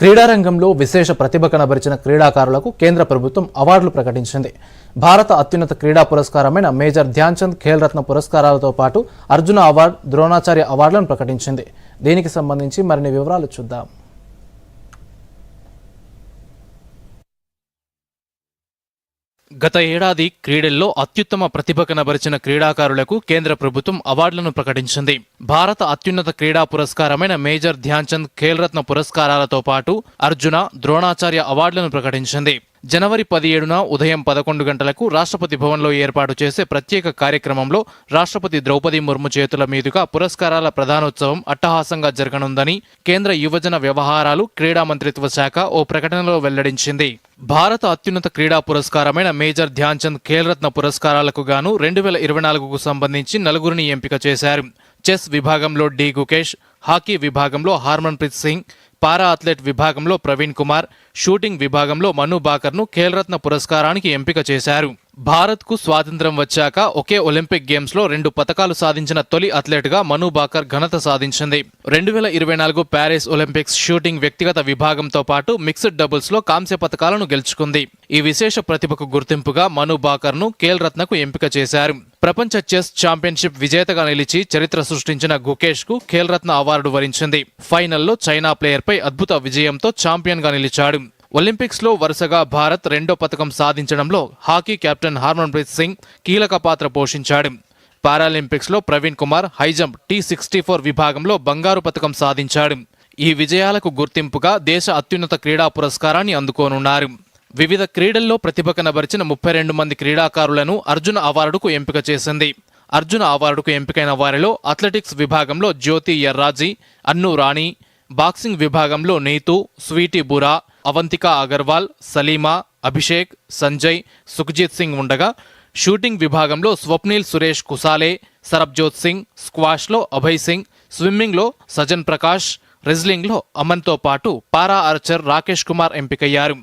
క్రీడారంగంలో విశేష ప్రతిభ కనబరిచిన క్రీడాకారులకు కేంద్ర ప్రభుత్వం అవార్డులు ప్రకటించింది. భారత అత్యున్నత క్రీడా పురస్కారమైన మేజర్ ధ్యాన్ చంద్ ఖేల్ రత్న పురస్కారాలతో పాటు అర్జున అవార్డు ద్రోణాచార్య అవార్డులను ప్రకటించింది. దీనికి సంబంధించి మరిన్ని వివరాలు చూద్దాం. గత ఏడాది క్రీడల్లో అత్యుత్తమ ప్రతిభ కనబరిచిన క్రీడాకారులకు కేంద్ర ప్రభుత్వం అవార్డులను ప్రకటించింది. భారత అత్యున్నత క్రీడా పురస్కారమైన మేజర్ ధ్యాన్ చంద్ ఖేల్ రత్న పురస్కారాలతో పాటు అర్జున ద్రోణాచార్య అవార్డులను ప్రకటించింది. జనవరి పదిహేడున ఉదయం పదకొండు గంటలకు రాష్ట్రపతి భవన్లో ఏర్పాటు చేసే ప్రత్యేక కార్యక్రమంలో రాష్ట్రపతి ద్రౌపది ముర్ము చేతుల మీదుగా పురస్కారాల ప్రధానోత్సవం అట్టహాసంగా జరగనుందని కేంద్ర యువజన వ్యవహారాలు క్రీడా మంత్రిత్వ శాఖ ఓ ప్రకటనలో వెల్లడించింది. భారత అత్యున్నత క్రీడా పురస్కారమైన మేజర్ ధ్యాన్ చంద్ ఖేల్ రత్న పురస్కారాలకు గాను రెండు వేల ఇరవై నాలుగుకు సంబంధించి నలుగురిని ఎంపిక చేశారు. చెస్ విభాగంలో డి గుకేష్ హాకీ విభాగంలో Harmanpreet Singh para athlete విభాగంలో ప్రవీణ్ కుమార్ షూటింగ్ విభాగంలో మను బాకర్ను ఖేల్ రత్న పురస్కారానికి ఎంపిక చేశారు. భారత్కు స్వాతంత్ర్యం వచ్చాక ఒకే ఒలింపిక్ గేమ్స్లో రెండు పతకాలు సాధించిన తొలి అథ్లెట్గా మను బాకర్ ఘనత సాధించింది. రెండు వేల ఇరవై నాలుగు ప్యారిస్ ఒలింపిక్స్ షూటింగ్ వ్యక్తిగత విభాగంతో పాటు మిక్స్డ్ డబుల్స్లో కాంస్య పతకాలను గెలుచుకుంది. ఈ విశేష ప్రతిభకు గుర్తింపుగా మను బాకర్ను కేల్ ఖేల్ రత్నకు ఎంపిక చేశారు. ప్రపంచ చెస్ ఛాంపియన్షిప్ విజేతగా నిలిచి చరిత్ర సృష్టించిన గుకేష్కు ఖేల్ రత్న అవార్డు వరించింది. ఫైనల్లో చైనా ప్లేయర్పై అద్భుత విజయంతో ఛాంపియన్గా నిలిచాడు. ఒలింపిక్స్లో వరుసగా భారత్ రెండో పథకం సాధించడంలో హాకీ కెప్టెన్ హర్మన్ప్రీత్ సింగ్ కీలక పాత్ర పోషించాడు. పారాలింపిక్స్లో Praveen Kumar high jump T sixty four విభాగంలో బంగారు పథకం సాధించాడు. ఈ విజయాలకు గుర్తింపుగా దేశ అత్యున్నత క్రీడా పురస్కారాన్ని అందుకోనున్నారు. వివిధ క్రీడల్లో ప్రతిభ కనబరిచిన ముప్పై రెండు మంది క్రీడాకారులను అర్జున అవార్డుకు ఎంపిక చేసింది. అర్జున అవార్డుకు ఎంపికైన వారిలో అథ్లెటిక్స్ విభాగంలో జ్యోతి ఎర్రాజీ అన్ను రాణి బాక్సింగ్ విభాగంలో నీతు స్వీటీ బురా అవంతిక అగర్వాల్ సలీమా అభిషేక్ సంజయ్ సుఖ్జిత్ సింగ్ ఉండగా షూటింగ్ విభాగంలో స్వప్నిల్ సురేష్ కుసాలే సరబ్జోత్ సింగ్ స్క్వాష్లో అభయ్ సింగ్ స్విమ్మింగ్లో సజన్ ప్రకాష్ రెజ్లింగ్లో అమన్తో పాటు పారా ఆర్చర్ రాకేష్ కుమార్ ఎంపికయ్యారు.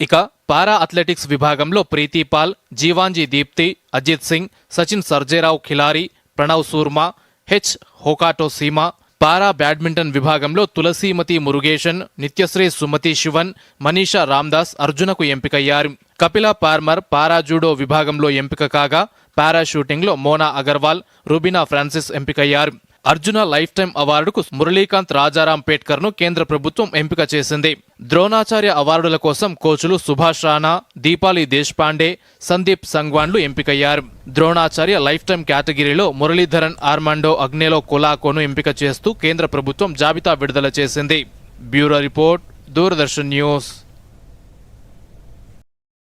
ఇక పారా అథ్లెటిక్స్ విభాగంలో Preetipal Jeevanji Deepthi Ajeet Singh Sachin Sarjerao Khilari Pranav Soorma H Hokato Sema para badminton విభాగంలో తులసీమతి మురుగేషన్ నిత్యశ్రీ సుమతి శివన్ మనీషా రామ్దాస్ అర్జునకు ఎంపికయ్యారు. కపిల పార్మర్ పారా జూడో విభాగంలో ఎంపిక కాగా పారా షూటింగ్లో మోనా అగర్వాల్ రుబినా ఫ్రాన్సిస్ ఎంపికయ్యారు. అర్జున లైఫ్ టైం అవార్డుకు మురళీకాంత్ రాజారాం పేట్కర్ను కేంద్ర ప్రభుత్వం ఎంపిక చేసింది. ద్రోణాచార్య అవార్డుల కోసం కోచులు సుభాష్ రాణా దీపాలి దేశ్పాండే సందీప్ సంగ్వాన్లు ఎంపికయ్యారు. ద్రోణాచార్య లైఫ్ టైం కేటగిరీలో మురళీధరన్ ఆర్మాండో అగ్నేలో కొలాకోను ఎంపిక చేస్తూ కేంద్ర ప్రభుత్వం జాబితా విడుదల చేసింది. Bureau report Doordarshan news.